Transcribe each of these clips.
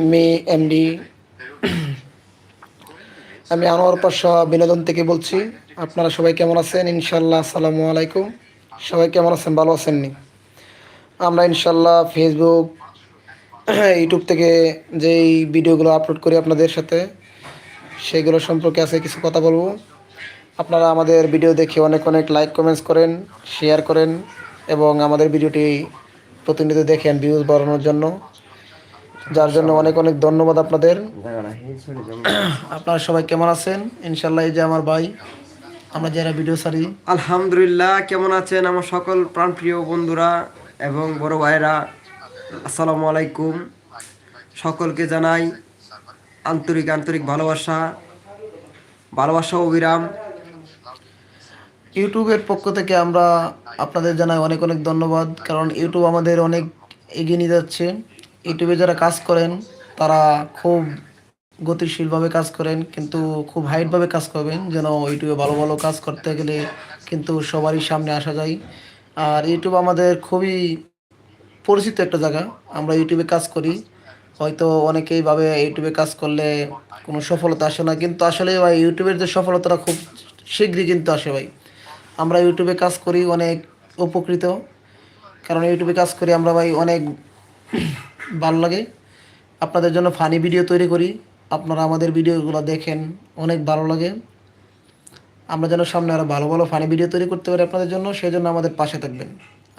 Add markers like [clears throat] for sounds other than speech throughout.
আমি এমডি আমি আনোয়ার পাশা বিনোদন থেকে বলছি। আপনারা সবাই কেমন আছেন? ইনশাল্লাহ আসসালামু আলাইকুম। সবাই কেমন আছেন? ভালো আছেননি? আমরা ইনশাল্লাহ ফেসবুক ইউটিউব থেকে যেই ভিডিওগুলো আপলোড করি আপনাদের সাথে, সেগুলো সম্পর্কে আছে কিছু কথা বলব। আপনারা আমাদের ভিডিও দেখে অনেক অনেক লাইক কমেন্টস করেন শেয়ার করেন এবং আমাদের ভিডিওটি প্রতিনিয়ত দেখেন ভিউজ বাড়ানোর জন্য। যার জন্য অনেক অনেক ধন্যবাদ আপনাদের। আপনারা সবাই কেমন আছেন? ইনশাল্লাহ এই যে আমার ভাই আমরা যারা ভিডিও ছাড়ি। আলহামদুলিল্লাহ কেমন আছেন আমার সকল প্রাণপ্রিয় বন্ধুরা এবং বড় ভাইরা আসসালামু আলাইকুম। সকলকে জানাই আন্তরিক আন্তরিক ভালোবাসা ভালোবাসা অবিরাম ইউটিউবের পক্ষ থেকে আমরা আপনাদের জানাই অনেক অনেক ধন্যবাদ কারণ ইউটিউব আমাদের অনেক এগিয়ে নিয়ে যাচ্ছে। ইউটিউবে যারা কাজ করেন, তারা খুব গতিশীলভাবে কাজ করেন, কিন্তু খুব হাইটভাবে কাজ করবেন যেন ইউটিউবে ভালো ভালো কাজ করতে গেলে কিন্তু সবারই সামনে আসা যায়। আর ইউটিউব আমাদের খুবই পরিচিত একটা জায়গা। আমরা ইউটিউবে কাজ করি। হয়তো অনেকেই ভাবে ইউটিউবে কাজ করলে কোনো সফলতা আসে না, কিন্তু আসলে ভাই ইউটিউবের যে সফলতাটা খুব শীঘ্রই কিন্তু আসে ভাই। আমরা ইউটিউবে কাজ করি অনেক উপকৃত। কারণ ইউটিউবে কাজ করি আমরা ভাই অনেক ভালো লাগে। আপনাদের জন্য ফানি ভিডিও তৈরি করি। আপনারা আমাদের ভিডিওগুলো দেখেন, অনেক ভালো লাগে। আমরা যেন সামনে আরও ভালো ভালো ফানি ভিডিও তৈরি করতে পারি আপনাদের জন্য সেই জন্য আমাদের পাশে থাকবেন।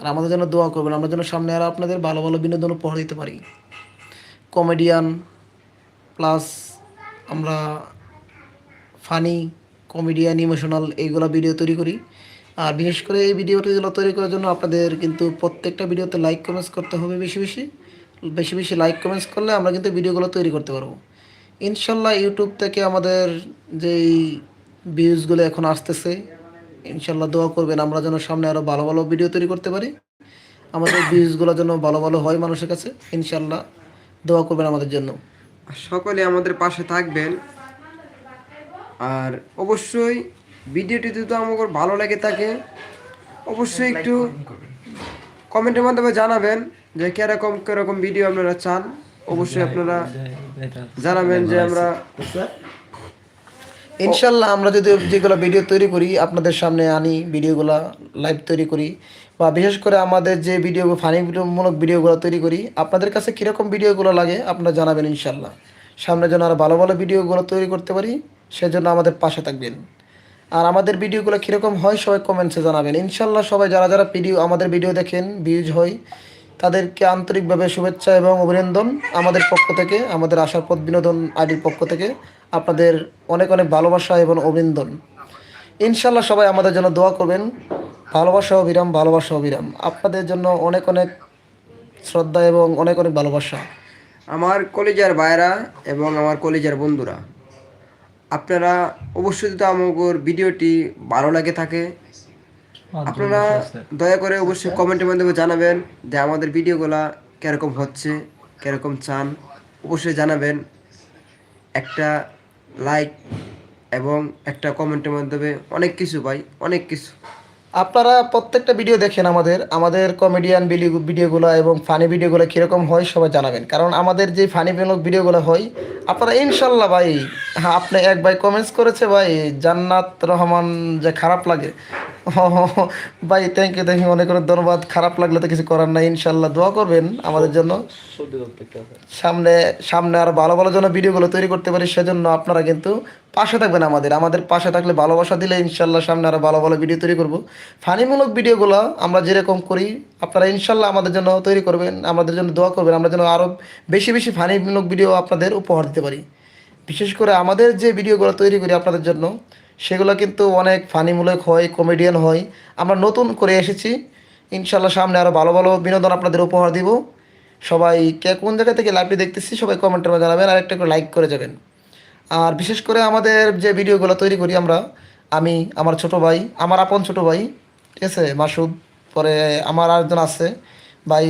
আর আমাদের জন্য দোয়া করবেন, আমরা যেন সামনে আরও আপনাদের ভালো ভালো বিনোদন উপহার দিতে পারি। কমেডিয়ান প্লাস আমরা ফানি কমেডিয়ান ইমোশনাল এইগুলো ভিডিও তৈরি করি। আর বিশেষ করে এই ভিডিওটিগুলো তৈরি করার জন্য আপনাদের কিন্তু প্রত্যেকটা ভিডিওতে লাইক কমেন্টস করতে হবে বেশি বেশি। বেশি বেশি লাইক কমেন্টস করলে আমরা কিন্তু ভিডিওগুলো তৈরি করতে পারব। ইনশাল্লাহ ইউটিউব থেকে আমাদের যেই ভিউজগুলো এখন আসতেছে ইনশাল্লাহ দোয়া করবেন আমরা যেন সামনে আরও ভালো ভালো ভিডিও তৈরি করতে পারি। আমাদের ভিউজগুলো যেন ভালো ভালো হয় মানুষের কাছে ইনশাল্লাহ দোয়া করবেন আমাদের জন্য। সকলে আমাদের পাশে থাকবেন। আর অবশ্যই ভিডিওটি যদি আমাকে ভালো লাগে থাকে অবশ্যই একটু কমেন্টের মাধ্যমে জানাবেন। যে কীরকম কীরকম ভিডিও আপনারা চান অবশ্যই আপনারা জানাবেন যে আমরা ইনশাল্লাহ আমরা যদি যেগুলো ভিডিও তৈরি করি আপনাদের সামনে আনি ভিডিওগুলো লাইভ তৈরি করি বা বিশেষ করে আমাদের যে ভিডিও ফানি মূলক ভিডিওগুলো তৈরি করি আপনাদের কাছে কীরকম ভিডিওগুলো লাগে আপনারা জানাবেন ইনশাল্লাহ। সামনে যেন আরও ভালো ভালো ভিডিওগুলো তৈরি করতে পারি সেজন্য আমাদের পাশে থাকবেন। আর আমাদের ভিডিওগুলো কীরকম হয় সবাই কমেন্টসে জানাবেন। ইনশাল্লাহ সবাই যারা যারা ভিডিও আমাদের ভিডিও দেখেন ভিউজ হয় তাদেরকে আন্তরিকভাবে শুভেচ্ছা এবং অভিনন্দন আমাদের পক্ষ থেকে, আমাদের আশার পথ বিনোদন আইডির পক্ষ থেকে। আপনাদের অনেক অনেক ভালোবাসা এবং অভিনন্দন। ইনশাল্লাহ সবাই আমাদের জন্য দোয়া করবেন। ভালোবাসা অবিরাম ভালোবাসা অবিরাম আপনাদের জন্য অনেক অনেক শ্রদ্ধা এবং অনেক অনেক ভালোবাসা। আমার কলেজের ভাইরা এবং আমার কলেজের বন্ধুরা, আপনারা অবশ্যই তো আমাদের ভিডিওটি ভালো লাগে থাকে আপনারা দয়া করে অবশ্যই কমেন্টের মাধ্যমে জানাবেন যে আমাদের ভিডিওগুলা কীরকম হচ্ছে কীরকম চান। অবশ্যই জানাবেন একটা লাইক এবং একটা কমেন্টের মাধ্যমে অনেক কিছু পাই অনেক কিছু। আপনারা প্রত্যেকটা ভিডিও দেখেন আমাদের আমাদের কমেডিয়ান ভিডিওগুলো এবং ফানি ভিডিওগুলো কীরকম হয় সবাই জানাবেন। কারণ আমাদের যে ফানি ভিডিওগুলো হয় আপনারা ইনশাল্লাহ ভাই হ্যাঁ আপনি এক ভাই কমেন্টস করেছে ভাই জান্নাত রহমান যে খারাপ লাগে ভাই থ্যাংক ইউ থ্যাংক ইউ অনেক অনেক ধন্যবাদ। খারাপ লাগলে তো কিছু করার নাই ইনশাল্লাহ দোয়া করবেন আমাদের জন্য। সামনে সামনে আর ভালো ভালো জন্য ভিডিওগুলো তৈরি করতে পারি, সেজন্য আপনারা কিন্তু পাশে থাকবেন আমাদের। আমাদের পাশে থাকলে ভালোবাসা দিলে ইনশাল্লাহ সামনে আরও ভালো ভালো ভিডিও তৈরি করব। ফানিমূলক ভিডিওগুলো আমরা যেরকম করি, আপনারা ইনশাল্লাহ আমাদের জন্য তৈরি করবেন, আমাদের জন্য দোয়া করবেন, আমরা যেন আরও বেশি বেশি ফানিমূলক ভিডিও আপনাদের উপহার দিতে পারি। বিশেষ করে আমাদের যে ভিডিওগুলো তৈরি করি আপনাদের জন্য সেগুলো কিন্তু অনেক ফানিমূলক হয় কমেডিয়ান হয়। আমরা নতুন করে এসেছি। ইনশাল্লাহ সামনে আরও ভালো ভালো বিনোদন আপনাদের উপহার দিব। সবাই কে কোন জায়গা থেকে লাইভটি দেখতেছি সবাই কমেন্টের মধ্যে জানাবেন আর একটা করে লাইক করে যাবেন। আর বিশেষ করে আমাদের যে ভিডিওগুলো তৈরি করি আমরা, আমি, আমার ছোট ভাই, আমার আপন ছোট ভাই, ঠিক আছে, মাসুদ, পরে আমার আরেকজন আছে, ভাই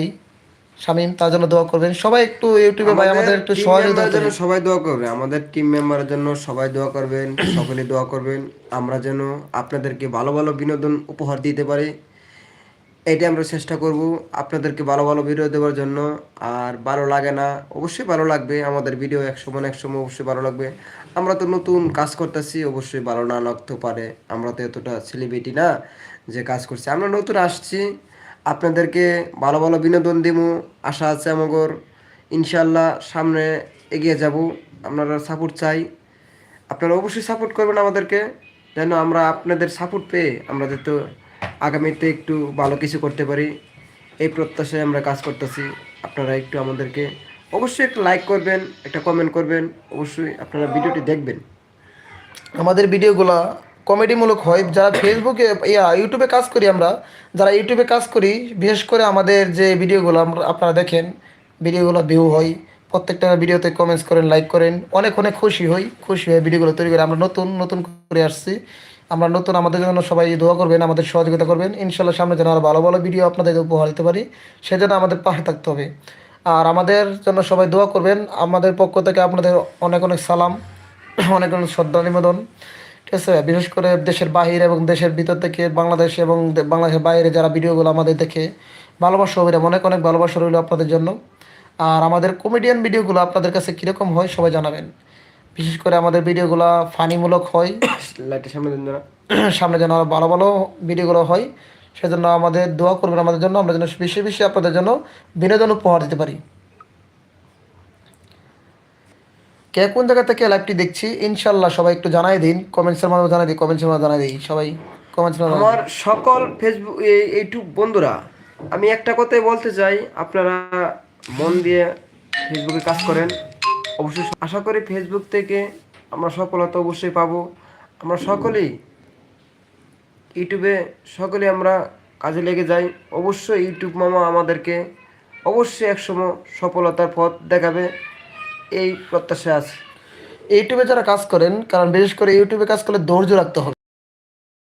শামীম তার জন্য দোয়া করবেন। সবাই একটু ইউটিউবে ভাই আমাদের একটু সহযোগিতা জন্য। সবাই দোয়া করবে। আমাদের টিম মেম্বারের জন্য সবাই দোয়া করবেন [clears throat] সকলে দোয়া করবেন। আমরা যেন আপনাদেরকে ভালো ভালো বিনোদন উপহার দিতে পারি। এটাই আমরা চেষ্টা করব আপনাদেরকে ভালো ভালো ভিডিও দেওয়ার জন্য। আর ভালো লাগে না অবশ্যই ভালো লাগবে। আমাদের ভিডিও এক সময় এক সময় অবশ্যই ভালো লাগবে। আমরা তো নতুন কাজ করতেছি অবশ্যই ভালো না লাগতে পারে। আমরা তো এতটা সেলিব্রিটি না যে কাজ করছি। আমরা নতুন আসছি আপনাদেরকে ভালো ভালো বিনোদন দিব আশা আছে আমাগর। ইনশাল্লাহ সামনে এগিয়ে যাব। আপনারা সাপোর্ট চাই। আপনারা অবশ্যই সাপোর্ট করবেন আমাদেরকে। যেন আমরা আপনাদের সাপোর্ট পেয়ে আমরা যাতে আগামীতে একটু ভালো কিছু করতে পারি। এই প্রত্যাশায় আমরা কাজ করতেছি। আপনারা একটু আমাদেরকে অবশ্যই একটা লাইক করবেন, একটা কমেন্ট করবেন। অবশ্যই আপনারা ভিডিওটি দেখবেন। আমাদের ভিডিওগুলা কমেডিমূলক হয়। যারা ফেসবুকে ইয়া ইউটিউবে কাজ করি আমরা, যারা ইউটিউবে কাজ করি, বিশেষ করে আমাদের যে ভিডিওগুলো আমরা, আপনারা দেখেন, ভিডিওগুলো ভিউ হয়, প্রত্যেকটা ভিডিওতে কমেন্টস করেন লাইক করেন, অনেক অনেক খুশি হই, খুশি হয়ে ভিডিওগুলো তৈরি করে আমরা নতুন নতুন করে আসছি। আমরা নতুন, আমাদের জন্য সবাই দোয়া করবেন, আমাদের সহযোগিতা করবেন। ইনশাল্লাহ সামনে যেন আরও ভালো ভালো ভিডিও আপনাদেরকে উপহার দিতে পারি, সেজন্য আমাদের পাশে থাকতে হবে। আর আমাদের জন্য সবাই দোয়া করবেন। আমাদের পক্ষ থেকে আপনাদের অনেক অনেক সালাম, অনেক অনেক শ্রদ্ধা নিবেদন। ঠিক আছে। বিশেষ করে দেশের বাহির এবং দেশের ভিতর থেকে বাংলাদেশ এবং বাংলাদেশের বাইরে যারা ভিডিওগুলো আমাদের দেখে ভালোবাসা অভিরাম অনেক অনেক ভালোবাসা রইল আপনাদের জন্য। আর আমাদের কমেডিয়ান ভিডিওগুলো আপনাদের কাছে কীরকম হয় সবাই জানাবেন। বিশেষ করে আমাদের ভিডিওগুলো ফানিমূলক হয়। লাইটের সামনে যারা [clears throat] সামনে যেন আরও ভালো ভালো ভিডিওগুলো হয় সেজন্য আমাদের দোয়া করবেন আমাদের জন্য। আমরা যেন বেশি বেশি আপনাদের জন্য বিনোদন উপহার দিতে পারি। কে কোন জায়গা থেকে লাইভটি দেখছি ইনশাল্লাহ সবাই একটু জানাই দিন। কমেন্টসের মাধ্যমে জানাই দিই কমেন্টসের মাধ্যমে জানাই দিই। সবাই কমেন্টসের মাধ্যমে আমার সকল ফেসবুক ইউটিউব বন্ধুরা, আমি একটা কথাই বলতে চাই, আপনারা মন দিয়ে ফেসবুকে কাজ করেন। অবশ্যই আশা করি ফেসবুক থেকে আমরা সফলতা অবশ্যই পাবো। আমরা সকলেই ইউটিউবে, সকলেই আমরা কাজে লেগে যাই। অবশ্যই ইউটিউব মামা আমাদেরকে অবশ্যই একসময় সফলতার পথ দেখাবে। এই প্রত্যাশা আছে। ইউটিউবে যারা কাজ করেন, কারণ বিশেষ করে ইউটিউবে কাজ করলে ধৈর্য রাখতে হবে।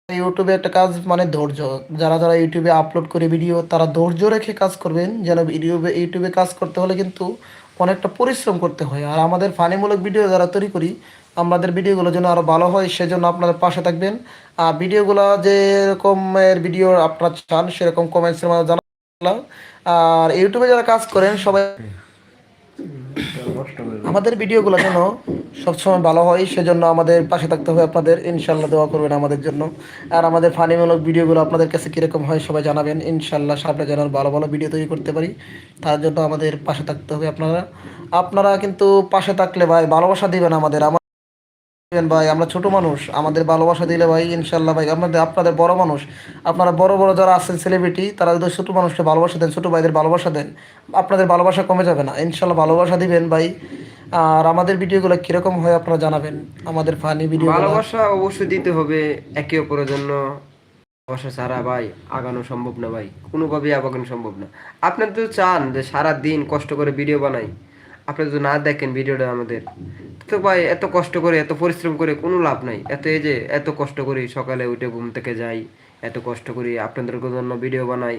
ইউটিউবে একটা কাজ মানে ধৈর্য। যারা যারা ইউটিউবে আপলোড করে ভিডিও তারা ধৈর্য রেখে কাজ করবেন। যেন ইউটিউবে ইউটিউবে কাজ করতে হলে কিন্তু অনেকটা পরিশ্রম করতে হয়। আর আমাদের ফানিমূলক ভিডিও যারা তৈরি করি, আমাদের ভিডিওগুলো যেন আরও ভালো হয়, সেজন্য আপনাদের পাশে থাকবেন। আর ভিডিওগুলো যেরকমের ভিডিও আপনারা চান, সেরকম কমেন্টসের মাধ্যমে জানালাম আর ইউটিউবে যারা কাজ করেন, সবাই আমাদের ভিডিওগুলো যেন সবসময় ভালো হয়, সেজন্য আমাদের পাশে থাকতে হবে আপনাদের। ইনশাল্লাহ দোয়া করবেন আমাদের জন্য। আর আমাদের ফানিমূলক ভিডিওগুলো আপনাদের কাছে কীরকম হয় সবাই জানাবেন। ইনশাল্লাহ সামনে যেন ভালো ভালো ভিডিও তৈরি করতে পারি, তার জন্য আমাদের পাশে থাকতে হবে আপনারা। আপনারা কিন্তু পাশে থাকলে ভাই ভালোবাসা দিবেন আমাদের। ভাই, আমরা ছোট মানুষ, আমাদের ভালোবাসা দিলে ভাই ইনশাল্লাহ ভাই, আপনাদের আপনাদের বড় মানুষ। আপনারা বড় বড় যারা আছেন সেলিব্রিটি তারা যদি ছোট মানুষকে ভালোবাসা দেন, ছোট ভাইদের ভালোবাসা দেন, আপনাদের ভালোবাসা কমে যাবে না। ইনশাল্লাহ ভালোবাসা দিবেন ভাই। আর আমাদের ভিডিওগুলো কীরকম হয় আপনারা জানাবেন, আমাদের ফানি ভিডিও ভালোবাসা অবশ্যই দিতে হবে একে অপরের জন্য। ভালোবাসা ছাড়া ভাই আগানো সম্ভব না ভাই, কোনোভাবেই আগানো সম্ভব না। আপনারা তো চান যে সারা দিন কষ্ট করে ভিডিও বানাই। আপনি যদি না দেখেন ভিডিওটা আমাদের, তো ভাই এত কষ্ট করে, এত পরিশ্রম করে কোনো লাভ নাই। এত এই যে এত কষ্ট করি সকালে উঠে ঘুম থেকে যাই, এত কষ্ট করি আপনাদের জন্য ভিডিও বানাই।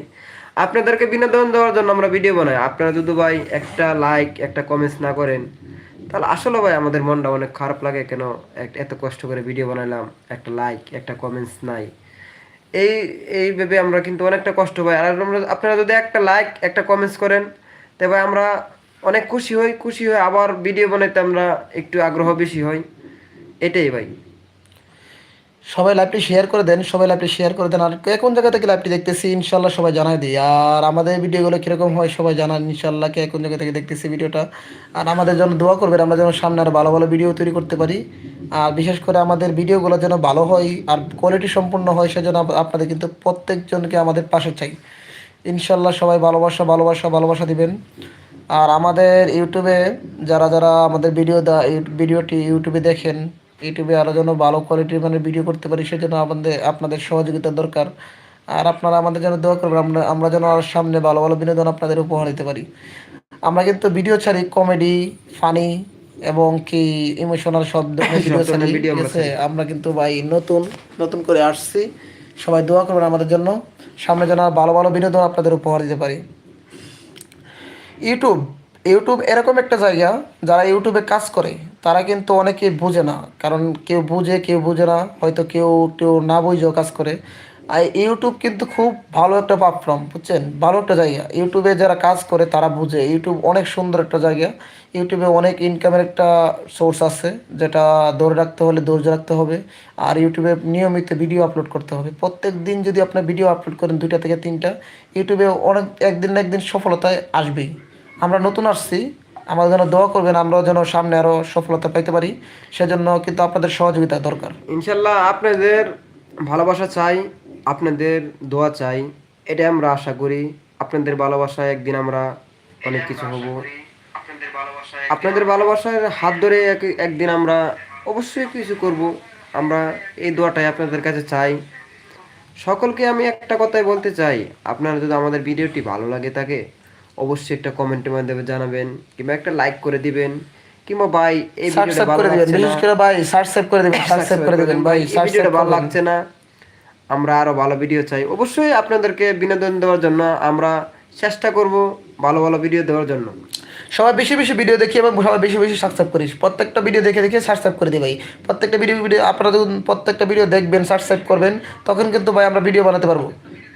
আপনাদেরকে বিনোদন দেওয়ার জন্য আমরা ভিডিও বানাই। আপনারা যদি ভাই একটা লাইক একটা কমেন্টস না করেন, তাহলে আসলে ভাই আমাদের মনটা অনেক খারাপ লাগে কেন? এত কষ্ট করে ভিডিও বানাইলাম, একটা লাইক একটা কমেন্টস নাই। এই এই ভেবে আমরা কিন্তু অনেকটা কষ্ট পাই। আর আপনারা যদি একটা লাইক একটা কমেন্টস করেন তবে আমরা অনেক খুশি হই, খুশি হয়ে আবার ভিডিও বানাইতে আমরা একটু আগ্রহ বেশি হই। এটাই ভাই। সবাই লাইভটি শেয়ার করে দেন, সবাই লাইভটি শেয়ার করে দেন। আর কোন জায়গা থেকে লাইভটি দেখতেছি ইনশাল্লাহ সবাই জানাই দিই। আর আমাদের ভিডিওগুলো কীরকম হয়, সবাই জানান ইনশাল্লাহ কে কোন জায়গা থেকে দেখতেছি ভিডিওটা আর আমাদের জন্য দোয়া করবেন, আমরা যেন সামনে আরও ভালো ভালো ভিডিও তৈরি করতে পারি। আর বিশেষ করে আমাদের ভিডিওগুলো যেন ভালো হয়, আর কোয়ালিটি সম্পূর্ণ হয়, সেজন্য আপনাদের কিন্তু প্রত্যেকজনকে আমাদের পাশে চাই। ইনশাল্লাহ সবাই ভালোবাসা ভালোবাসা ভালোবাসা দিবেন। আর আমাদের ইউটিউবে যারা যারা আমাদের ভিডিও ভিডিওটি ইউটিউবে দেখেন ইউটিউবে আরও যেন ভালো কোয়ালিটির মানে ভিডিও করতে পারি সেজন্য আমাদের আপনাদের সহযোগিতার দরকার। আর আপনারা আমাদের যেন দোয়া করবেন আমরা আমরা যেন আর সামনে ভালো ভালো বিনোদন আপনাদের উপহার দিতে পারি। আমরা কিন্তু ভিডিও ছাড়ি কমেডি ফানি এবং কি ইমোশনাল সব ভিডিও ছাড়ি আমরা আছে? আমরা কিন্তু ভাই নতুন নতুন করে আসছি। সবাই দোয়া করবেন আমাদের জন্য। সামনে যেন ভালো ভালো বিনোদন আপনাদের উপহার দিতে পারি। ইউটিউব ইউটিউব এরকম একটা জায়গা যারা ইউটিউবে কাজ করে, তারা কিন্তু অনেকে বোঝে না। কারণ কেউ বুঝে কেউ বুঝে না, হয়তো কেউ কেউ না বুঝেও কাজ করে। আর ইউটিউব কিন্তু খুব ভালো একটা প্ল্যাটফর্ম বুঝছেন? ভালো একটা জায়গা। ইউটিউবে যারা কাজ করে, তারা বুঝে। ইউটিউব অনেক সুন্দর একটা জায়গা। ইউটিউবে অনেক ইনকামের একটা সোর্স আছে, যেটা ধরে রাখতে হলে ধৈর্য রাখতে হবে। আর ইউটিউবে নিয়মিত ভিডিও আপলোড করতে হবে। প্রত্যেক দিন যদি আপনার ভিডিও আপলোড করেন দুইটা থেকে তিনটা, ইউটিউবে অনেক, একদিন না একদিন সফলতায় আসবেই। আমরা নতুন আসছি। আমাদের জন্য দোয়া করবেন, আমরাও যেন সামনে আরও সফলতা পাইতে পারি। সেজন্য কিন্তু আপনাদের সহযোগিতা দরকার। ইনশাল্লাহ আপনাদের ভালোবাসা চাই, আপনাদের দোয়া চাই এটা আমরা আশা করি। আপনাদের ভালোবাসায় একদিন আমরা অনেক কিছু হব। আপনাদের ভালোবাসার হাত ধরে এক- একদিন আমরা অবশ্যই কিছু করব। আমরা এই দোয়াটাই আপনাদের কাছে চাই। সকলকে আমি একটা কথাই বলতে চাই, আপনারা যদি আমাদের ভিডিওটি ভালো লাগে থাকে অবশ্যই একটা কমেন্টের মাধ্যমে জানাবেন কিংবা একটা লাইক করে দিবেন কিংবা ভাই এই ভিডিওটা ভালো লাগছে না? করে ভাই সাবস্ক্রাইব করে দিবেন সাবস্ক্রাইব করে দিবেন ভাই ভিডিওটা ভালো লাগছে না আমরা আরও ভালো ভিডিও চাই। অবশ্যই আপনাদেরকে বিনোদন দেওয়ার জন্য আমরা চেষ্টা করব ভালো ভালো ভিডিও দেওয়ার জন্য। সবাই বেশি বেশি ভিডিও দেখি এবং সবাই বেশি বেশি সাবস্ক্রাইব করিস প্রত্যেকটা ভিডিও দেখে দেখে সাবস্ক্রাইব করে দিই ভাই। প্রত্যেকটা ভিডিও ভিডিও আপনারা যখন প্রত্যেকটা ভিডিও দেখবেন সাবস্ক্রাইব করবেন তখন কিন্তু ভাই আমরা ভিডিও বানাতে পারব।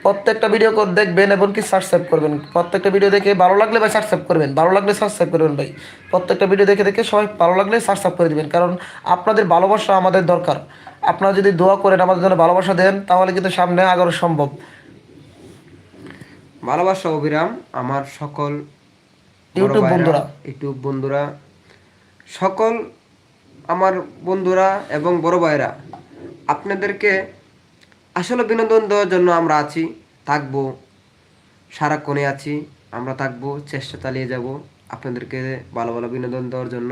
প্রত্যেকটা ভিডিও দেখবেন এবং কি সাবস্ক্রাইব করবেন। প্রত্যেকটা ভিডিও দেখে ভালো লাগলে ভাই সাবস্ক্রাইব করবেন ভালো লাগলে সাবস্ক্রাইব করবেন ভাই। প্রত্যেকটা ভিডিও দেখে দেখে সবাই ভালো লাগলে সাবস্ক্রাইব করে দিবেন কারণ আপনাদের ভালোবাসা আমাদের দরকার। আপনারা যদি দোয়া করেন আমাদের জন্য ভালোবাসা দেন তাহলে কিন্তু সামনে আগানো সম্ভব। ভালোবাসা অবিরাম আমার সকল ইউটিউব বন্ধুরা। ইউটিউব বন্ধুরা সকল আমার বন্ধুরা এবং বড় ভাইরা আপনাদেরকে আসলে বিনোদন দেওয়ার জন্য আমরা আছি, থাকব, সারাক্ষণে আছি, আমরা থাকব, চেষ্টা চালিয়ে যাব আপনাদেরকে ভালো ভালো বিনোদন দেওয়ার জন্য।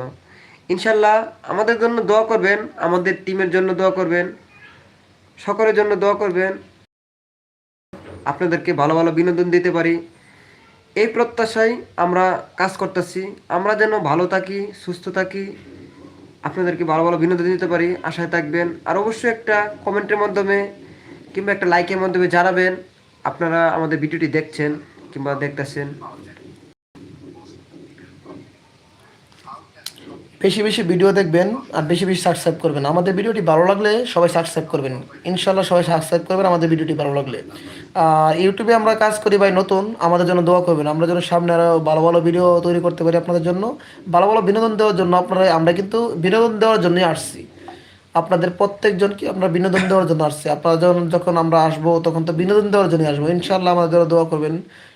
ইনশাল্লাহ আমাদের জন্য দোয়া করবেন, আমাদের টিমের জন্য দোয়া করবেন, সকলের জন্য দোয়া করবেন, আপনাদেরকে ভালো ভালো বিনোদন দিতে পারি। এই প্রত্যাশায় আমরা কাজ করতেছি, আমরা যেন ভালো থাকি, সুস্থ থাকি, আপনাদেরকে ভালো ভালো বিনোদন দিতে পারি, আশায় থাকবেন। আর অবশ্যই একটা কমেন্টের মাধ্যমে কিংবা একটা লাইকের মাধ্যমে জানাবেন। আপনারা আমাদের ভিডিওটি দেখছেন কিংবা দেখতেছেন। বেশি বেশি ভিডিও দেখবেন আর বেশি বেশি সাবস্ক্রাইব করবেন। আমাদের ভিডিওটি ভালো লাগলে সবাই সাবস্ক্রাইব করবেন। ইনশাল্লাহ সবাই সাবস্ক্রাইব করবেন আমাদের ভিডিওটি ভালো লাগলে। আর ইউটিউবে আমরা কাজ করি ভাই নতুন, আমাদের জন্য দোয়া করবেন। আমরা যেন সামনে আরও ভালো ভালো ভিডিও তৈরি করতে পারি আপনাদের জন্য। ভালো ভালো বিনোদন দেওয়ার জন্য আপনারা, আমরা কিন্তু বিনোদন দেওয়ার জন্যই আসছি। আপনাদের প্রত্যেকজন কি আমরা বিনোদন দেওয়ার জন্য আসছি। আপনারা যখন যখন আমরা আসব, তখন তো বিনোদন দেওয়ার জন্য আসব। ইনশাল্লাহ আমাদের দোয়া করবেন।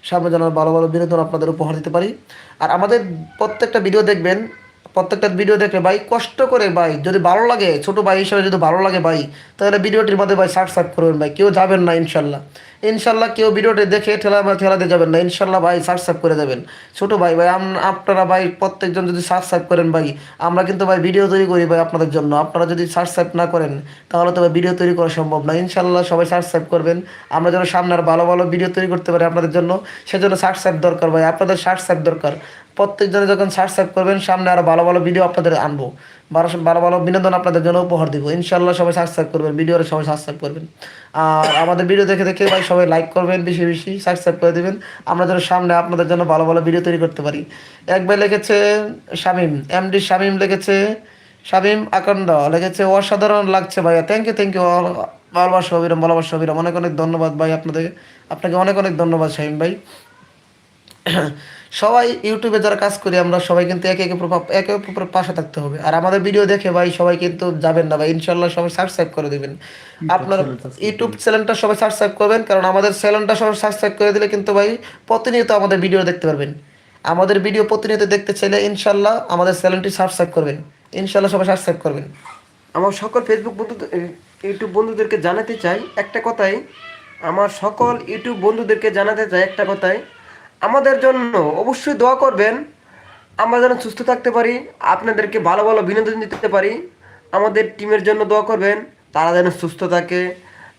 সামনে যেন ভালো ভালো বিনোদন আপনাদের উপহার দিতে পারি। আর আমাদের প্রত্যেকটা ভিডিও দেখবেন প্রত্যেকটা ভিডিও দেখে ভাই কষ্ট করে ভাই। যদি ভালো লাগে, ছোট ভাই হিসেবে যদি ভালো লাগে ভাই, তাহলে ভিডিওটির মধ্যে ভাই সাবস্ক্রাইব করবেন ভাই। কেউ যাবেন না, ইনশাল্লাহ। ইনশাল্লাহ কেউ ভিডিওটি দেখে ঠেলা ঠেলাতে যাবেন না। ইনশাল্লাহ ভাই সাবস্ক্রাইব করে দেবেন। ছোট ভাই ভাই আপনারা ভাই প্রত্যেকজন যদি সাবস্ক্রাইব করেন ভাই, আমরা কিন্তু ভাই ভিডিও তৈরি করি ভাই আপনাদের জন্য। আপনারা যদি সাবস্ক্রাইব না করেন, তাহলে তো ভাই ভিডিও তৈরি করা সম্ভব না। ইনশাল্লাহ সবাই সাবস্ক্রাইব করবেন। আমরা যেন সামনে আর ভালো ভালো ভিডিও তৈরি করতে পারি আপনাদের জন্য, সেজন্য সাবস্ক্রাইব দরকার ভাই। আপনাদের সাবস্ক্রাইব দরকার। প্রত্যেকজনে যখন সাবস্ক্রাইব করবেন, সামনে আরও ভালো ভালো ভিডিও আপনাদের আনব। ভালো ভালো ভালো বিনোদন আপনাদের জন্য উপহার দিব। ইনশাল্লাহ সবাই সাবস্ক্রাইব করবেন, ভিডিওর সবাই সাবস্ক্রাইব করবেন। আর আমাদের ভিডিও দেখে দেখে ভাই সবাই লাইক করবেন, বেশি বেশি সাবস্ক্রাইব করে দেবেন। আমরা যেন সামনে আপনাদের জন্য ভালো ভালো ভিডিও তৈরি করতে পারি। এক ভাই লিখেছে শামিম এমডি শামিম লিখেছে, শামিম আকন্দ লিখেছে, অসাধারণ লাগছে ভাইয়া। থ্যাংক ইউ থ্যাংক ইউ ভালোবাসা, অবিরাম ভালোবাসা, অবিরাম। অনেক অনেক ধন্যবাদ ভাই আপনাদের, আপনাকে অনেক অনেক ধন্যবাদ শামিম ভাই। সবাই ইউটিউবে যারা কাজ করি আমরা সবাই কিন্তু একে একে অপর- একে অপরের পাশে থাকতে হবে। আর আমাদের ভিডিও দেখে ভাই সবাই কিন্তু যাবেন না ভাই ইনশাল্লাহ সবাই সাবস্ক্রাইব করে দিবেন। আপনার ইউটিউব চ্যানেলটা সবাই সাবস্ক্রাইব করবেন কারণ আমাদের চ্যানেলটা সবাই সাবস্ক্রাইব করে দিলে কিন্তু ভাই প্রতিনিয়ত আমাদের ভিডিও দেখতে পারবেন। আমাদের ভিডিও প্রতিনিয়ত দেখতে চাইলে ইনশাল্লাহ আমাদের চ্যানেলটি সাবস্ক্রাইব করবেন। ইনশাল্লাহ সবাই সাবস্ক্রাইব করবেন। আমার সকল ফেসবুক বন্ধু ইউটিউব বন্ধুদেরকে জানাতে চাই একটা কথাই আমার সকল ইউটিউব বন্ধুদেরকে জানাতে চাই একটা কথাই আমাদের জন্য অবশ্যই দোয়া করবেন। আমরা যেন সুস্থ থাকতে পারি আপনাদেরকে ভালো ভালো বিনোদন দিতে পারি। আমাদের টিমের জন্য দোয়া করবেন তারা যেন সুস্থ থাকে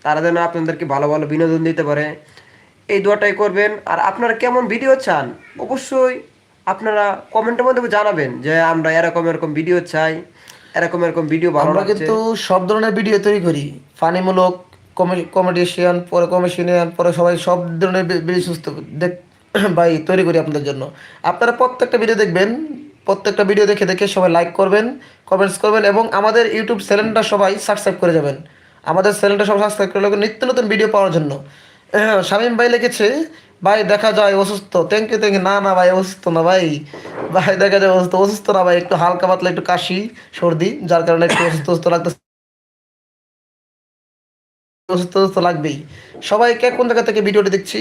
তারা যেন আপনাদেরকে ভালো ভালো বিনোদন দিতে পারে। এই দোয়াটাই করবেন। আর আপনারা কেমন ভিডিও চান অবশ্যই আপনারা কমেন্টের মধ্যে জানাবেন যে আমরা এরকম এরকম ভিডিও চাই এরকম এরকম ভিডিও ভালো আমরা কিন্তু সব ধরনের ভিডিও তৈরি করি। ফানিমূলক কমেডিশিয়ান পরে কমেডিশিয়ান পরে সবাই সব ধরনের ভিডিও সুস্থ দেখ [clears throat] ভাই, তৈরি করি আপনাদের জন্য। আপনারা প্রত্যেকটা ভিডিও দেখবেন, প্রত্যেকটা ভিডিও দেখে দেখে সবাই লাইক করবেন কমেন্টস করবেন এবং আমাদের ইউটিউব চ্যানেলটা সবাই সাবস্ক্রাইব করে যাবেন। আমাদের চ্যানেলটা সব সাবস্ক্রাইব করে রাখবেন নিত্য নতুন ভিডিও পাওয়ার জন্য। [clears throat] শামীম ভাই লিখেছে, ভাই, দেখা যায় অসুস্থ। থ্যাংক ইউ থ্যাংক ইউ না না, ভাই, অসুস্থ না, ভাই। ভাই, দেখা যায় অসুস্থ অসুস্থ না, ভাই। একটু হালকা পাতলা, একটু কাশি, সর্দি, যার কারণে একটু অসুস্থ অসুস্থ লাগতেছে। অসুস্থ লাগবেই। সবাই কে কোন জায়গা থেকে ভিডিওটি দেখছি?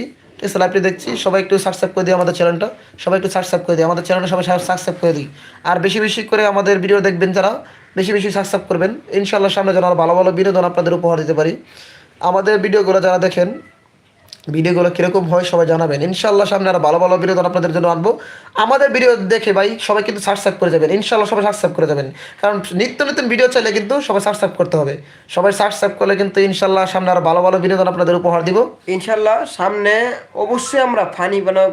লাইভটি দেখছি। সবাই একটু সাবস্ক্রাইব করে দিই আমাদের চ্যানেলটা সবাই একটু সাবস্ক্রাইব করে দিই আমাদের চ্যানেলটা সবাই সাবস্ক্রাইব করে দিই আর বেশি বেশি করে আমাদের ভিডিও দেখবেন যারা, বেশি বেশি সাবস্ক্রাইব করবেন। ইনশাল্লাহ সামনে যেন আরও ভালো ভালো বিনোদন আপনাদের উপহার দিতে পারি। আমাদের ভিডিওগুলো যারা দেখেন ভিডিওগুলো কীরকম হয় সবাই জানাবেন। ইনশাল্লাহ সামনে আরও ভালো ভালো বিনোদন আপনাদের জন্য আনব। আমাদের ভিডিও দেখে ভাই সবাই কিন্তু সাবস্ক্রাইব করে যাবেন। ইনশাল্লাহ সবাই সাবস্ক্রাইব করে যাবেন। কারণ নিত্য নতুন ভিডিও চাইলে কিন্তু সবাই সাবস্ক্রাইব করতে হবে। সবাই সাবস্ক্রাইব করলে কিন্তু ইনশাল্লাহ সামনে আরও ভালো ভালো বিনোদন আপনাদের উপহার দিব। ইনশাল্লাহ সামনে অবশ্যই আমরা ফানি বানাব।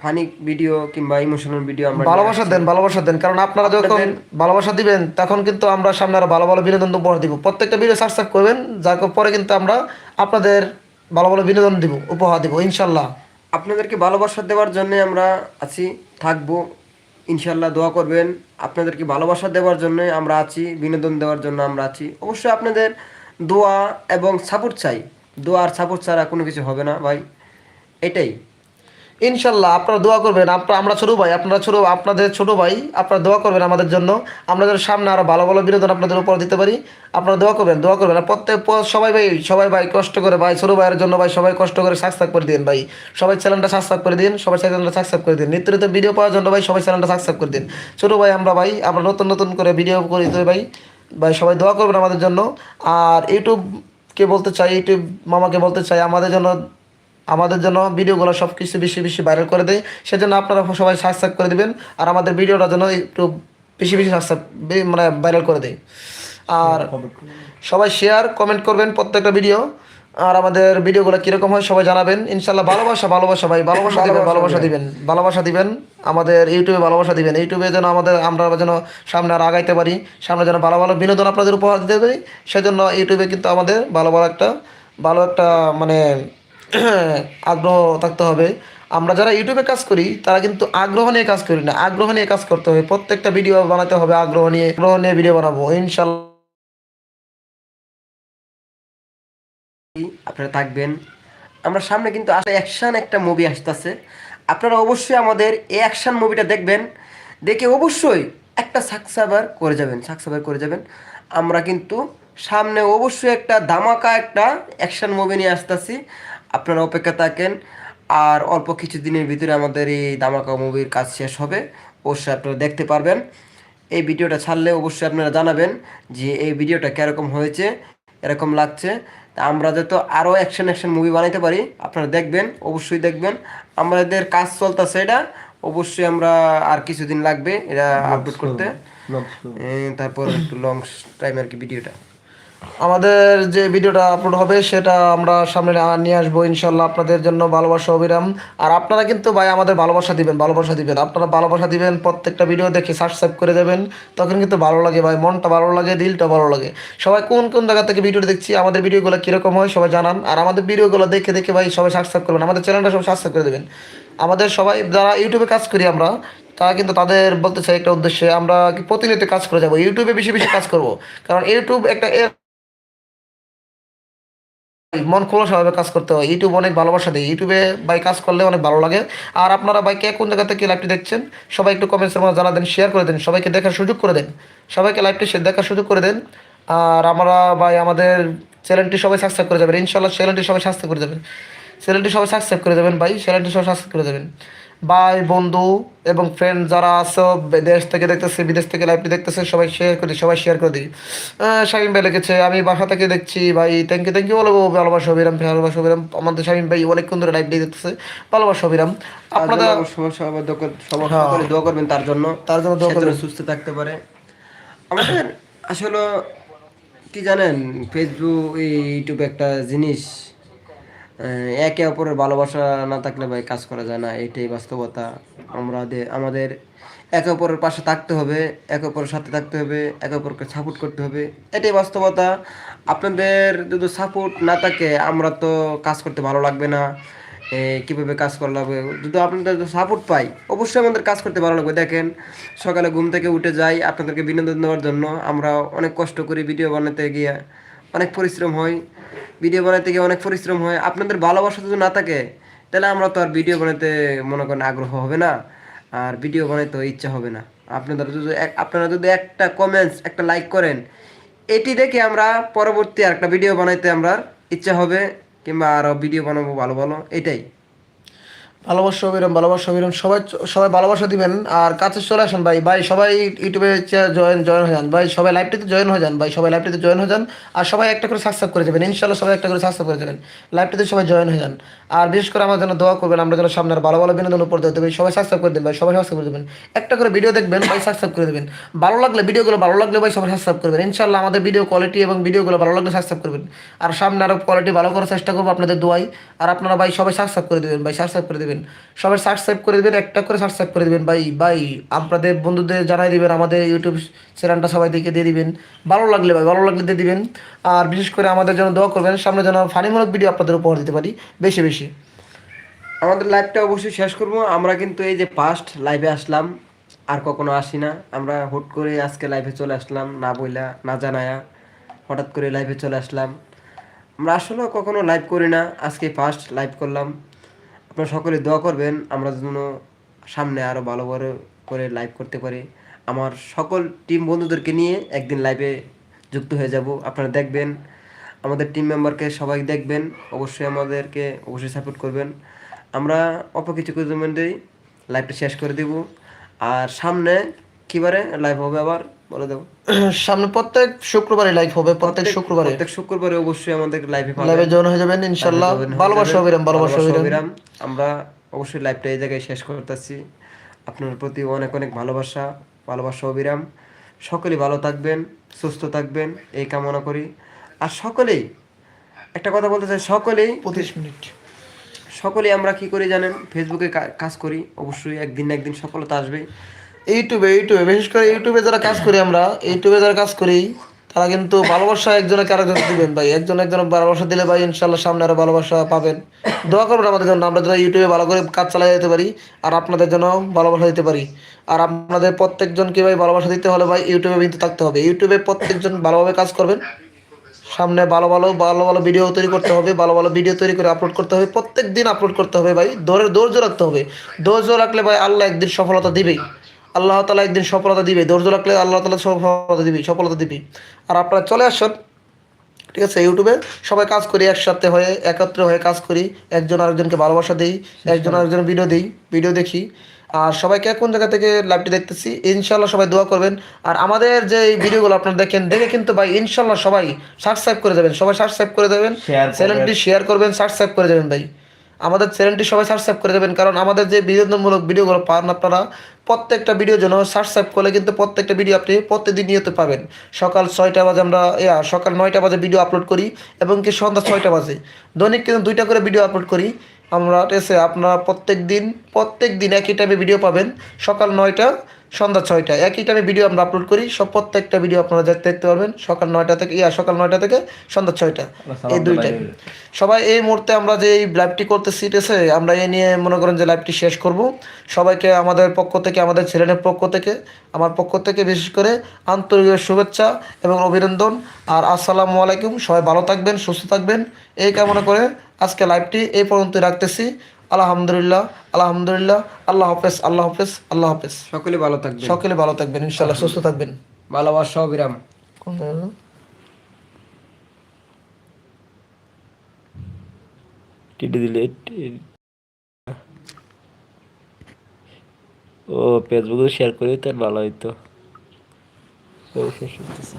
ফানি ভিডিও কিংবা ইমোশনাল ভিডিও আমরা ভালোবাসা দেন ভালোবাসা দেন। কারণ আপনারা যখন ভালোবাসা দিবেন তখন কিন্তু আমরা সামনে আরও ভালো ভালো বিনোদন উপহার দিব। প্রত্যেকটা ভিডিও সাবস্ক্রাইব করবেন যার পরে কিন্তু আমরা আপনাদের ভালো ভালো বিনোদন দিব, উপহার দিব, ইনশাল্লাহ। আপনাদেরকে ভালোবাসা দেওয়ার জন্য আমরা আছি, থাকব, ইনশাল্লাহ দোয়া করবেন। আপনাদেরকে ভালোবাসা দেওয়ার জন্য আমরা আছি, বিনোদন দেওয়ার জন্য আমরা আছি। অবশ্যই আপনাদের দোয়া এবং সাপোর্ট চাই। দোয়া আর সাপোর্ট ছাড়া কোনো কিছু হবে না, ভাই। এটাই। ইনশাল্লাহ আপনারা দোয়া করবেন। আপনারা আমরা ছোট ভাই, আপনারা ছোট আপনাদের ছোটো ভাই, আপনারা দোয়া করবেন আমাদের জন্য। আমরা যেন সামনে আরও ভালো ভালো বিনোদন আপনাদের উপর দিতে পারি। আপনারা দোয়া করবেন দোয়া করবেন। প্রত্যেক সবাই ভাই সবাই ভাই কষ্ট করে ভাই, ছোটো ভাইয়ের জন্য ভাই সবাই কষ্ট করে সাবস্ক্রাইব করে দিন ভাই। সবাই চ্যানেলটা সাবস্ক্রাইব করে দিন, সবাই চ্যানেলটা সাবস্ক্রাইব করে দিন। নিত্য নতুন ভিডিও পাওয়ার জন্য ভাই সবাই চ্যানেলটা সাবস্ক্রাইব করে দিন। ছোটো ভাই আমরা ভাই, আমরা নতুন নতুন করে ভিডিও করি তো ভাই ভাই সবাই দোয়া করবেন আমাদের জন্য। আর ইউটিউবকে বলতে চাই, ইউটিউব মামাকে বলতে চাই, আমাদের জন্য আমাদের জন্য ভিডিওগুলো সব কিছু বেশি বেশি ভাইরাল করে দেয়। সেজন্য আপনারা সবাই সাবস্ক্রাইব করে দিবেন আর আমাদের ভিডিওটা যেন একটু বেশি বেশি সাবস্ক্রাইব মানে ভাইরাল করে দেয়। আর সবাই শেয়ার কমেন্ট করবেন প্রত্যেকটা ভিডিও আর আমাদের ভিডিওগুলো কীরকম হয় সবাই জানাবেন। ইনশাল্লাহ ভালোবাসা ভালোবাসা ভাই। ভালোবাসা দিবেন ভালোবাসা দিবেন। ভালোবাসা দিবেন। আমাদের ইউটিউবে ভালোবাসা দিবেন। ইউটিউবে যেন আমাদের আমরা যেন সামনে আর আগাইতে পারি। সামনে যেন ভালো ভালো বিনোদন আপনাদের উপহার দিতে পারি। সেজন্য ইউটিউবে কিন্তু আমাদের ভালো ভালো একটা ভালো একটা মানে [clears throat] আগ্রহ থাকতে হবে। আমরা যারা ইউটিউবে কাজ করি, তারা কিন্তু আগ্রহ নিয়ে কাজ করি না। আগ্রহ নিয়ে কাজ করতে হবে। প্রত্যেকটা ভিডিও বানাতে হবে আগ্রহ নিয়ে। আগ্রহ নিয়ে ভিডিও বানাবো। ইনশাল্লাহ আপনারা থাকবেন। আমরা সামনে কিন্তু আসলে অ্যাকশন একটা মুভি আসতেছে। আপনারা অবশ্যই আমাদের এই অ্যাকশন মুভিটা দেখবেন। দেখে অবশ্যই একটা সাকসাবার করে যাবেন সাকসাবার করে যাবেন। আমরা কিন্তু সামনে অবশ্যই একটা ধামাকা একটা অ্যাকশন মুভি নিয়ে আসতেছি। আপনারা অপেক্ষা থাকেন। আর অল্প কিছু দিনের ভিতরে আমাদের এই দামাকা মুভির কাজ শেষ হবে। অবশ্যই আপনারা দেখতে পারবেন। এই ভিডিওটা ছাড়লে অবশ্যই আপনারা জানাবেন যে এই ভিডিওটা কীরকম হয়েছে এরকম লাগছে। তা আমরা যাতে আরও অ্যাকশন অ্যাকশন মুভি বানাইতে পারি আপনারা দেখবেন অবশ্যই দেখবেন। আমাদের কাজ চলতেছে এটা। অবশ্যই আমরা আর কিছুদিন লাগবে এটা আপলোড করতে। তারপর একটু লং টাইম আর কি ভিডিওটা। আমাদের যে ভিডিওটা আপলোড হবে সেটা আমরা সামনে নিয়ে আসব, ইনশাল্লাহ আপনাদের জন্য ভালোবাসা অবিরাম। আর আপনারা কিন্তু ভাই আমাদের ভালোবাসা দিবেন ভালোবাসা দিবেন। আপনারা ভালোবাসা দিবেন, প্রত্যেকটা ভিডিও দেখে সাবস্ক্রাইব করে দেবেন। তখন কিন্তু ভালো লাগে ভাই, মনটা ভালো লাগে, দিলটা ভালো লাগে। সবাই কোন কোন জায়গা থেকে ভিডিওটা দেখছি, আমাদের ভিডিওগুলো কীরকম হয় সবাই জানান। আর আমাদের ভিডিওগুলো দেখে দেখে ভাই সবাই সাবস্ক্রাইব করবেন, আমাদের চ্যানেলটা সবাই সাবস্ক্রাইব করে দেবেন। আমাদের সবাই যারা ইউটিউবে কাজ করি আমরা, তারা কিন্তু তাদের বলতে চাই একটা উদ্দেশ্যে, আমরা প্রতিনিয়ত কাজ করে যাব? ইউটিউবে বেশি বেশি কাজ করব। কারণ ইউটিউব একটা মন খোলসাভাবে কাজ করতে হয়। ইউটিউব অনেক ভালোবাসা দেয়। ইউটিউবে বাই কাজ করলে অনেক ভালো লাগে। আর আপনারা বাই কে কোন জায়গা থেকে লাইভটি দেখছেন, সবাই একটু কমেন্টসের মধ্যে জানা দেন শেয়ার করে দেন, সবাইকে দেখার সুযোগ করে দেন। সবাইকে লাইভটি দেখার সুযোগ করে দেন। আর আমরা ভাই আমাদের চ্যানেলটি সবাই সাবস্ক্রাইব করে যাবেন। ইনশাল্লাহ চ্যানেলটি সবাই সাবস্ক্রাইব করে যাবেন। চ্যানেলটি সবাই সাবস্ক্রাইব করে যাবেন ভাই চ্যানেলটি সবাই সাবস্ক্রাইব করে দেবেন ভাই বন্ধু এবং ফ্রেন্ড যারা আছে দেশ থেকে দেখতেছে বিদেশ থেকে লাইভটি দেখতেছে সবাই শেয়ার করি সবাই শেয়ার করে দিই। শামীম ভাই লিখেছে আমি বাসা থেকে দেখছি ভাই থ্যাংক ইউ থ্যাংক ইউ বলব ভালোবাসা অবিরাম ভালোবাসা অবিরাম আমাদের শামীম ভাই অনেকক্ষণ ধরে লাইভটি দেখতেছে ভালোবাসা অবিরাম আপনাদের সমস্যা দোয়া করবেন তার জন্য। তার জন্য দোয়া সে সুস্থ থাকতে পারে। আমাদের আসলে কি জানেন ফেসবুক ইউটিউব একটা জিনিস। একে অপরের ভালোবাসা না থাকলে ভাই কাজ করা যায় না, এটাই বাস্তবতা। আমরা আমাদের একে অপরের পাশে থাকতে হবে, একে অপরের সাথে থাকতে হবে, একে অপরকে সাপোর্ট করতে হবে, এটাই বাস্তবতা। আপনাদের যদি সাপোর্ট না থাকে, আমরা তো কাজ করতে ভালো লাগবে না। কীভাবে কাজ করা লাগবে? যদি আপনাদের সাপোর্ট পাই, অবশ্যই আমাদের কাজ করতে ভালো লাগবে। দেখেন, সকালে ঘুম থেকে উঠে যাই, আপনাদেরকে বিনোদন দেওয়ার জন্য আমরা অনেক কষ্ট করি ভিডিও বানাতে গিয়ে অনেক পরিশ্রম হয়। ভিডিও বানাতে গিয়ে অনেক পরিশ্রম হয়, আপনাদের ভালোবাসা যদি না থাকে, তাহলে আমরা তো আর ভিডিও বানাতে মনে করেন আগ্রহ হবে না, আর ভিডিও বানাতে ইচ্ছা হবে না। আপনাদের যদি আপনারা যদি একটা কমেন্টস একটা লাইক করেন, এটি দেখে আমরা পরবর্তী আর একটা ভিডিও বানাইতে আমরা ইচ্ছা হবে, কিংবা আরও ভিডিও বানাবো ভালো ভালো, এটাই। ভালোবাসা অবিরাম ভালোবাসা অবিরাম। সবাই সবাই ভালোবাসা দিবেন। আর কাছে চলে আসেন ভাই। ভাই, সবাই ইউটিউবে জয়েন জয়েন হয়ে যান। ভাই, সবাই লাইভটিতে জয়েন হয়ে যান। ভাই, সবাই লাইভটিতে জয়েন হয়ে যান। আর সবাই একটা করে সাবস্ক্রাইব করে যাবেন ইনশাল্লাহ সবাই একটা করে সাবস্ক্রাইব করে যাবেন লাইভটিতে সবাই জয়েন হয়ে যান। আর বিশেষ করে আমার জন্য দোয়া করবেন, আমরা যেন সামনে ভালো ভালো বিনোদন উপর দিতে পারি সবাই সাবস্ক্রাইব করে দেবেন ভাই। সবাই সাবস্ক্রাইব করে দেবেন। একটা করে ভিডিও দেখবেন, ভাই সাবস্ক্রাইব করে দেবেন। ভালো লাগলে ভিডিওগুলো ভালো লাগলে ভাই সবাই সাবস্ক্রাইব করবেন। ইনশাল্লাহ আমাদের ভিডিও কোয়ালিটি এবং ভিডিওগুলো ভালো লাগলে সাবস্ক্রাইব করবেন। আর সামনে আরও কোয়ালিটি ভালো করার চেষ্টা করব আপনাদের দোয়াই আর আপনারা ভাই সবাই সাবস্ক্রাইব করে দেবেন, ভাই। সাবস্ক্রাইব করে দেবেন। সবাই সাবস্ক্রাইব করে দেবেন, একটা করে সাবস্ক্রাইব করে দেবেন। ভাই ভাই, আপনাদের বন্ধুদের জানাই দিবেন, আমাদের ইউটিউব চ্যানেলটা সবাই দেখে দিয়ে দিবেন। ভালো লাগলে ভাই, ভালো লাগলে দিয়ে দিবেন। আর বিশেষ করে আমাদের জন্য দোয়া করবেন, সামনে যেন ফানিমূলক ভিডিও আপনাদের উপহার দিতে পারি, বেশি বেশি। আমাদের লাইভটা অবশ্যই শেষ করব। আমরা কিন্তু এই যে ফার্স্ট লাইভে আসলাম, আর কখনো আসি না। আমরা হুট করে আজকে লাইভে চলে আসলাম, না বইলা, না জানায়া। হঠাৎ করে লাইভে চলে আসলাম। আমরা আসলেও কখনো লাইভ করি না। আজকে ফার্স্ট লাইভ করলাম। আপনারা সকলে দোয়া করবেন, আমরা যেন সামনে আরও ভালো বড় করে লাইভ করতে পারি। আমার সকল টিম বন্ধুদেরকে নিয়ে একদিন লাইভে যুক্ত হয়ে যাব। আপনারা দেখবেন, আমাদের টিম মেম্বারকে সবাই দেখবেন, অবশ্যই আমাদেরকে অবশ্যই সাপোর্ট করবেন। আমরা অল্প কিছু কিছুমেন্টেই লাইভটা শেষ করে দিব। আর সামনে কিবারে লাইভ হবে আবার। বলে দেবো। সামনে প্রত্যেক শুক্রবারে লাইভ হবে প্রত্যেক শুক্রবারে। প্রত্যেক শুক্রবারে অবশ্যই আমাদের লাইভে লাইভে জয়েন হয়ে যাবেন ভালোবাসা অবিরাম ভালোবাসা অবিরাম। আমরা অবশ্যই লাইভটা এই জায়গায় শেষ করতেছি। আপনার প্রতি অনেক অনেক ভালোবাসা ভালোবাসা অবিরাম। সকলেই ভালো থাকবেন সুস্থ থাকবেন এই কামনা করি। আর সকলেই একটা কথা বলতে চাই সকলেই পঁচিশ মিনিট। সকলেই আমরা কি করি জানেন? ফেসবুকে কাজ করি। অবশ্যই একদিন না একদিন সফলতা আসবে ইউটিউবে ইউটিউবে, বিশেষ করে ইউটিউবে যারা কাজ করি আমরা, ইউটিউবে যারা কাজ করি, তারা কিন্তু ভালোবাসা একজনকে আরেকজন দিবেন ভাই। একজন একজন ভালোবাসা দিলে ভাই ইনশাল্লাহ সামনে আরও ভালোবাসা পাবেন। দোয়া করবেন আমাদের জন্য, আমরা যেন ইউটিউবে ভালো করে কাজ চালিয়ে যেতে পারি, আর আপনাদের জন্য ভালোবাসা দিতে পারি। আর আপনাদের প্রত্যেকজনকে ভাই ভালোবাসা দিতে হলে ভাই ইউটিউবে কিন্তু থাকতে হবে। ইউটিউবে প্রত্যেকজন ভালোভাবে কাজ করবেন। সামনে ভালো ভালো ভালো ভালো ভিডিও তৈরি করতে হবে, ভালো ভালো ভিডিও তৈরি করে আপলোড করতে হবে। প্রত্যেক দিন আপলোড করতে হবে ভাই। ধরে, ধৈর্য রাখতে হবে। ধৈর্য রাখলে ভাই আল্লাহ একদিন সফলতা দিবেই। আল্লাহ তালা একদিন সফলতা দিবে। ধৈর্য রাখলে আল্লাহ তালা সফলতা দিবে সফলতা দিবে। আর আপনারা চলে আসুন ঠিক আছে ইউটিউবে। সবাই কাজ করি একসাথে হয়ে একত্রে হয়ে কাজ করি। একজন আরেকজনকে ভালোবাসা দিই একজন আরেকজন ভিডিও দিই ভিডিও দেখি। আর সবাইকে কোন জায়গা থেকে লাইভটি দেখতেছি ইনশাল্লাহ সবাই দোয়া করবেন। আর আমাদের যে ভিডিওগুলো আপনারা দেখেন দেখে কিন্তু ভাই ইনশাল্লাহ সবাই সাবস্ক্রাইব করে দেবেন। সবাই সাবস্ক্রাইব করে দেবেন চ্যানেলটি শেয়ার করবেন সাবস্ক্রাইব করে দেবেন ভাই। আমাদের চ্যানেলটি সবাই সাবস্ক্রাইব করে দেবেন, কারণ আমাদের যে বিনোদনমূলক ভিডিওগুলো পান আপনারা, প্রত্যেকটা ভিডিও জন্য সাবস্ক্রাইব করলে কিন্তু প্রত্যেকটা ভিডিও আপনি প্রত্যেকদিন নিয়ত পাবেন। সকাল ছয়টা বাজে আমরা, ইয়া, সকাল নয়টা বাজে ভিডিও আপলোড করি, এবং কি সন্ধ্যা ছয়টা বাজে। দৈনিক কিন্তু দুইটা করে ভিডিও আপলোড করি। আমরা আছে, আপনারা প্রত্যেক দিন প্রত্যেক দিন একই টাইমে ভিডিও পাবেন। সকাল নয়টা সন্ধ্যা ছয়টা একই টাইমে ভিডিও আমরা আপলোড করি সব প্রত্যেকটা ভিডিও আপনারা দেখতে দেখতে পারবেন। সকাল নয়টা থেকে ইয়া সকাল নয়টা থেকে সন্ধ্যা ছয়টা এই দুই টাইম সবাই এই মুহূর্তে আমরা যে এই লাইভটি করতেছি ঠিক আছে? আমরা এই নিয়ে মনে করেন যে লাইভটি শেষ করব। সবাইকে আমাদের পক্ষ থেকে আমাদের ছেলেদের পক্ষ থেকে আমার পক্ষ থেকে বিশেষ করে আন্তরিক শুভেচ্ছা এবং অভিনন্দন। আর আসসালামু আলাইকুম। সবাই ভালো থাকবেন সুস্থ থাকবেন। এই কামনা করে আজকে লাইভটি এই পর্যন্ত রাখতেছি। আলহামদুলিল্লাহ আলহামদুলিল্লাহ আল্লাহ হাফেজ আল্লাহ হাফেজ আল্লাহ হাফেজ। সকলে ভালো থাকবেন। সকলে ভালো থাকবেন ইনশাল্লাহ সুস্থ থাকবেন। ভালোবাসা জায়গা? টিটি দিলে ও ফেসবুকে শেয়ার করে তার ভালো হইতো। শেষ হইতেছে